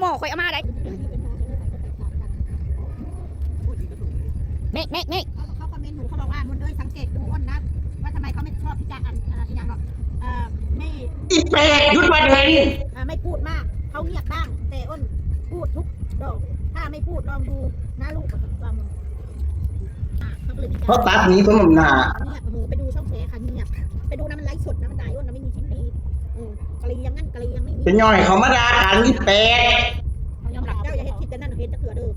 หมอข่อยเอามาได้เมฆเมฆเมฆเขาคอมเมนต์หนูเขาบอกว่ามนต์เอ้ยสังเกตดูอ้นนะว่าทำไมเขาไม่ชอบพี่จ่าอันอ่าอย่างหรอกเอ่อไม่อีเป็ดหยุดประเด็นอ่าไม่พูดมากเขาเงียบบ้างแต่อ้นพูดทุกดอกถ้าไม่พูดลองดูนะลูกกับความมึงอะเขาก็เลยมีเพราะการตัดหนี้ผมหนาเงียบมือไปดูช่องแชร์ค่ะเงียบไปดูนะมันไลฟ์สดนะมันด่าอ้นนะไม่มีชิ้นดี อืมกะลียังงั้นกะลียังไม่มีเป็นย่อยเขามาด่ากันอีเป็ดเขายอมรับเจ้าอย่าเห็นคิดแต่นั่นเห็นแต่เกลือเด้อ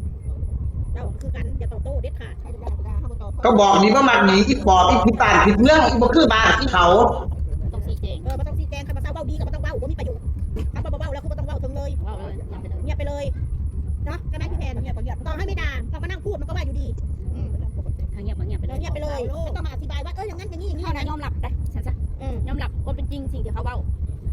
เจ้าคือกันอย่าตอบโต้เด็ดขาดใครจะได้ก็ได้เขาบอกก็บอกดีว่ามันหนีอีปอบอีผิดบ้านผิดเมืองอีบ่คือบ้านที่เขาต้องชี้แจงเออมาต้องชี้แจงคำว่าเศร้าเบ้าดีกับมาต้องเบ้าก็มีประโยชน์ถ้าเบ้าเบ้าแล้วคือมาต้องเบ้าถึงเลยว่าเลยยังไปเลยเงียบไปเลยเนาะใช่ไหมพี่แพนเงียบเงียบต่อให้ไม่ด่าเราก็นั่งพูดมันก็ว่าอยู่ดีทางเงียบเงียบไปเลยเงียบไปเลยไม่ต้องมาอธิบายว่าเอออย่างนั้นอย่างนี้อย่างนี้เขานะยอมรับได้ฉันซะอืมยอมรับว่าเป็นจริงสิ่งที่เขาเว้า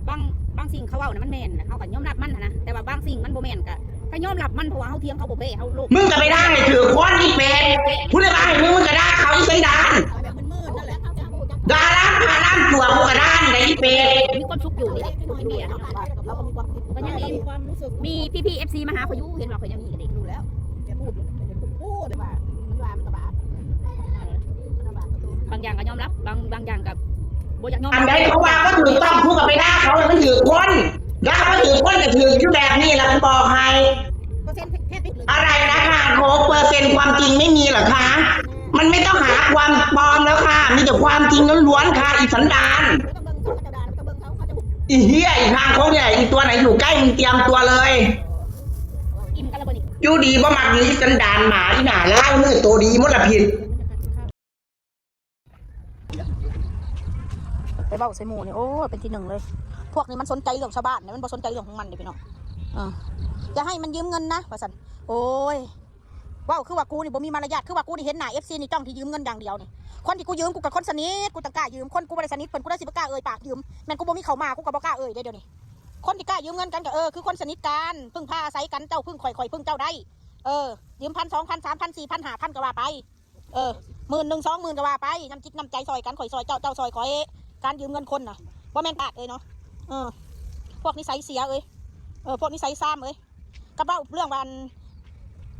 บางบางสิ่งเขาเว้านะมันแม่นนะเขาก็ยอมรับมันนะนะแต่ว่าบางสิ่งมันบ่แม่นก็ก็ยอมรับมันเพราะว่าเขาเทียงเขาบ่เป้เขาโลกมึงก็ไม่ได้ถือค้อนอีเป็ดพูดได้บ้างมึงมึงก็ด่าเขาอีสันดานแบบมันมืดนั่นแหละเขาจะพูดจะด่าล้างด่าล้างตัวกูก็ด่าไหนอีเป็ดมีความสุขอยู่นี่แหละอยู่อินเดียเนาะเราก็มีความคิดก็ยังมีมีความรู้สึกมีพี่พี่เอฟซีมาหาเขาอยู่เห็นว่าเขายังมีกันอีกดูแล้วแกพูดแกพูดเลยว่ามันว่ามันกระบาดมันกระบาดบางอย่างก็ยอมรับบางบางอย่างกับบ่ อยากยอมอันรับใดเขาว่าก็ถือต้องพูดกับไปด่าเขาเลยมันถือคนด่าเขาถือคนก็ถืออยู่แบบนี้แหละกูบอกให้เปอร์เซ็นต์แค่ติดหรืออะไรนะคะโคเปอร์เซ็นต์ความจริงไม่มีเหรอคะ มันไม่ต้องหาความปลอมแล้วค่ะ มีแต่ความจริงล้วนๆค่ะอีสันดานไม่ต้องเบิ่งเขาจะด่าไม่ต้องเบิ่งเขาเขาจะบุกอีเหี้ยอีทางเขาเนี่ยอีตัวไหนอยู่ใกล้มึงเตรียมตัวเลยอิ่มกันแล้วบ่นี่อยู่ดีบ่มักนี้สันดานหมาที่หนาล่ามือตัวดีมดละผิด ไปเบ้าใส่หมูเนี่ยโอ้เป็นที่หนึ่งเลย พวกนี้มันสนใจเรื่องชาวบ้านเนี่ยมันบ่สนใจเรื่องของมันเดี๋ยวพี่น้องอ่าอย่าให้มันยืมเงินนะว่าสันโอ้ยว้าคือว่ากูนี่บ่มีมารยาทคือว่ากูนี่เห็นหน้า FC นี่จ้องที่ยืมเงินอย่างเดียวนี่คนที่กูยืมกูกับคนสนิทกูต่างกล้ายืมคนกูบ่ได้สนิทเพิ่นกูได้สิบ่กล้าเอ่ยปากยืมแม่นกูบ่มีเขามากูก็บ่กล้าเอ่ยเดี๋ยวนี้คนที่กล้ายืมเงินกันก็เออคือคนสนิทกันพึ่งพาอาศัยกันเจ้าพึ่งข่อยข่อยพึ่งเจ้าได้เออยืมพันสองพันสามพันสี่พันห้าพันก็ว่าไป เออหมื่นหนึ่งสองหมื่นก็ว่าไปน้ำจิตน้ำใจซอยกันข่อยซอยเจ้าเจ้าซอยข่อย การยืมเงินคนน่ะว่าแม่นปาดเลยเนาะเออ พวกนิสัยเสียเอ้ยเออพวกนิสัยซ้ำเอ้ยกระเบ้าเรื่องวัน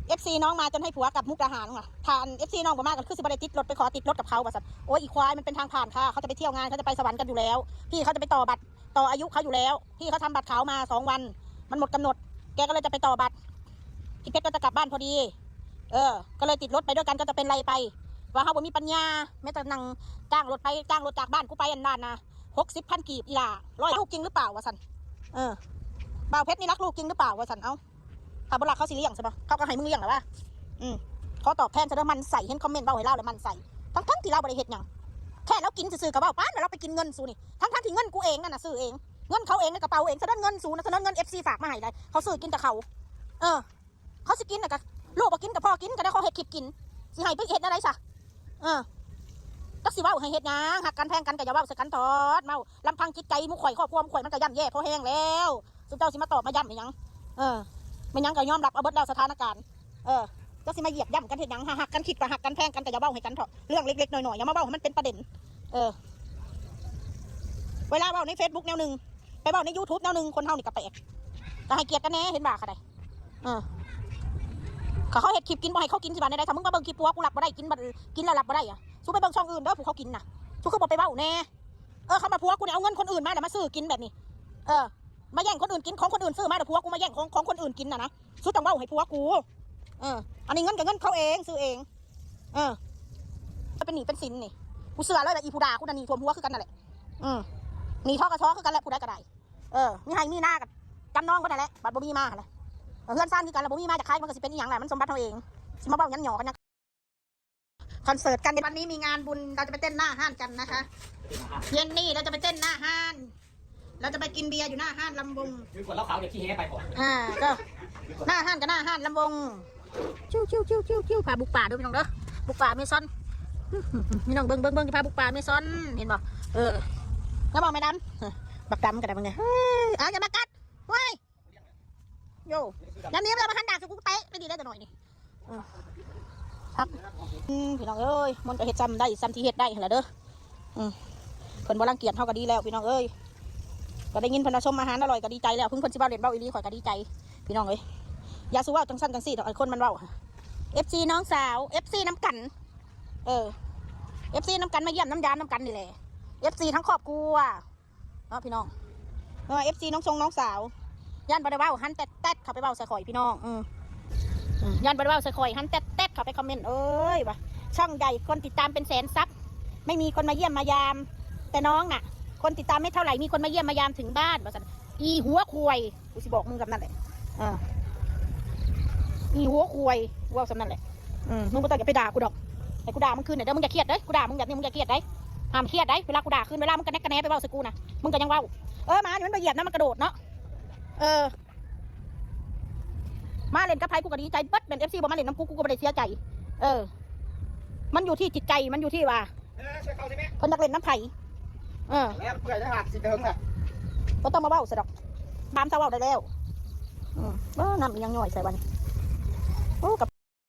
เอฟซีน้องมาจนให้ผัวกลับมุกดาหารว่ะผ่านเอฟซีน้องมากกันคือสิบได้ติดรถไปขอติดรถกับเขาว่สัตว์โอ้ยอีควายมันเป็นทางผ่านค่ะเขาจะไปเที่ยวงานเขาจะไปสวรรค์กันอยู่แล้ว พี่เขาจะไปต่อบัตรต่ออายุเขาอยู่แล้ว พี่เขาทำบัตรขาวมาสองวัน มันหมดกำหนด แกก็เลยจะไปต่อบัตรพี่เพชรก็จะกลับบ้านพอดี เออ ก็เลยติดรถไปด้วยกันก็จะเป็นไรไป ว่าเขาบ่มีปัญญาแม้แต่นั่งจ้างรถไปจ้างรถจากบ้านกูไปอันนั้นนะหกสิบพันกีบอีหล่าร้อยลูกจริงหรือเปล่าวะสันเออบ่าวเพชรนี่รักลูกจริงหรือเปล่าวะสันเอ้าถ้าบ่รักเขาสิเลี้ยงใช่ปะเขาก็ให้มึงเลี้ยงหรอวะอืมเขาตอบแทนจะได้มันใส่เห็นคอมเมนต์เบาให้เล่าเลยมันใส่ทั้งทั้งที่เราบริเหตุยังแค่เรากินซื่อๆกับเบาป้านเราไปกินเงินสูนี่ทั้งทั้งที่เงินกูเองนั่นนะซื้อเองเงินเขาเองในกระเป๋าเองแสดงเงินสูนะแสดงเงินเอฟซีฝากมาให้ได้เขาซื้อกินแต่เขา เออ เขาสิกินน่ะกับลูกบ่กินกับพ่อกินก็ได้เขาเห็ดคลิปกินสิให้ไปเห็ดอะไรซะ เออก็สิว้าให้เฮ็ดหยังหักกันแพงกันก็อย่าเว้าใส่กันทอดเมาลำพังจิตใจหมุข่อยครอบครัวหมุข่อยมันก็ย่ำแย่พอแห้งแล้วสุดเจ้าสิมาตอบมาย่ำให้หยังเออไม่หยังก็ยอมรับเอาเบิดแล้วสถานการณ์เออจ้าสิมาเหยียบย่ำกันเฮ็ดหยังหักกันคิดก็หักกันแพงกันก็อย่าเว้าให้กันเถอะเรื่องเล็กๆน้อยๆอย่ามาเว้าให้มันเป็นประเด็น เออ เวลาเว้าใน Facebook แนวหนึ่งไปเว้าใน YouTube แนวหนึ่งคนเฮานี่ก็แปลกก็ให้เกียรติกันแน่เห็นบ่าค่ะได้เออ เขาเขาเฮ็ดคลิปกินบ่ให้เขากินสิบ่าในใดถ้ามึงมาเบิ่งคลิปปัวกูหลับบ่ได้กินบ่กินแล้วหลับบ่ได้อะสู้ไปเบิ่งช่องอื่นเด้อผู้เขากินน่ะทุกคนบอกไปเบ้าแน่เออเขามาพัวกูเนี่ยเอาเงินคนอื่นมาแต่มาซื้อกินแบบนี้ เออ มาแย่งคนอื่นกินของคนอื่นซื้อมาแต่พัวกูมาแย่งของของคนอื่นกินน่ะนะซื้ต้องเบ้าให้พัวกู เออ อันนี้เงินกับเงินเขาเองซื้อเอง เออจะเป็นหนีเป็นสินนี่กูเสือเลยแต่อีผู้ดากูน่ะหนีทวมหัวคือกันนั่นแหละอืมหนีท่อกระท้อคือกันแหละผู้ได้ก็ได้เออมีให้มีหน้ากันจำน้องก็ได้แหละบัตรบ่มีมาแหละ เออเพื่อนซ่านคือกันแล้วบ่มีมาจากใครมันก็สิเป็นอีหยังแหละมันสมบัติเขาเองสิมาเบ้ายันหยอกันนะคอนเสิร์ตกันวันนี้มีงานบุญเราจะไปเต้นหน้าห้านกันนะคะ เย็นนี่เราจะไปเต้นหน้าห้าน เราจะไปกินเบียร์อยู่หน้าห้านลำวงคือกดเหล้าขาวเดี๋ยวขี้แห้ไปก่อนอ่าก็หน้าห้านกับหน้าห้านลำวงชิวชิวชิวชิวชิวพาบุกป่าด้วยพี่น้องเด้อบุกป่าเมซอนพี่น้องเบิ้งเบิ้งเบิ้งพาบุกป่าเมซอนเห็นบ่เออแล้วบอกไม่ดำบักดำกันได้บ้างไงเฮ้ยอะอย่ามากัดเว้ย โย่ยามนี้เรามาหันดาบสุกุเตะไม่ดีได้แต่หน่อยนี่เออครับอืมพี่น้องเอ้ยมันก็เฮ็ดซ้ำได้ซ้ำที่เฮ็ดได้เหั่นล่ะเด้ออืมเพิ่นบ่รังเกียจเฮาก็ดีแล้วพี่น้องเอ้ยก็ได้ยินเพิ่นว่าชมอาหารอร่อยก็ดีใจแล้วเพิ่งเพิ่นสิบ่าเล่นเบ้าอีลีข่อยก็ดีใจ พี่น้องเอ้ยอย่าสู้ว่าจังสั้นจังสี่ต่อคนมันเว้าเอฟซีน้องสาวเอฟซีน้ำกัน เออเอฟซีน้ำกันมาเยี่ยมน้ำยามน้ำกันนี่แหละเอฟซีทั้งครอบครัวเนาะพี่น้องเออฟซีน้องทรงน้องสาว ย่านบไดเว้าหันแตดแตดเข้าไปเว้าใส่ข่อยพี่น้องอืมย่านบไดเว้าใส่ข่อยหันแตดแตดเข้าไปคอมเมนต์เอ้ยวะช่องใหญ่คนติดตามเป็นแสนซับไม่มีคนมาเยี่ยมมายาม แต่น้องน่ะ คนติดตามไม่เท่าไหร่มีคนมาเยี่ยมมายามถึงบ้านว่าสันอีหัวควยกูสิบอกมึงกับนั่นแหละอ่าอีหัวควยว่าสำนั่นแหละอืมมึงไม่ต้องอย่าไปด่ากูดอกไอ้กูด่ามึงคืนเนี่ยเดี๋ยวมึงอย่าเครียดเด้ยกูด่ามึงแบบนี้มึงอย่าเครียดเด้ยห้ามเครียดเด้ยเวลากูด่าคืนเวลามึงกระแนกกระแนไปเว้าใส่กูนะมึงก็ยังเว้าเออหมาเนี่ยมันไปเหยียบนะมันกระโดดเนาะ เออ มาเล่นกับไผกูก็ดีใจเบิดเป็นเอฟซีบอกมาเล่นน้ำกูกูก็ไม่ได้เสียใจ เออ มันอยู่ที่จิตใจมันอยู่ที่ว่าเออช่วยเขาใช่ไหมคนนักเล่นน้ำไผ่เออแล้วเพื่อจะหักสิเดิมน่ะก็ต้องมาเบ้าสะดอกบามเสาเว้าได้แล้ว อืมเออน้ำอีกอยังย่อยใส่วันโอ้กับ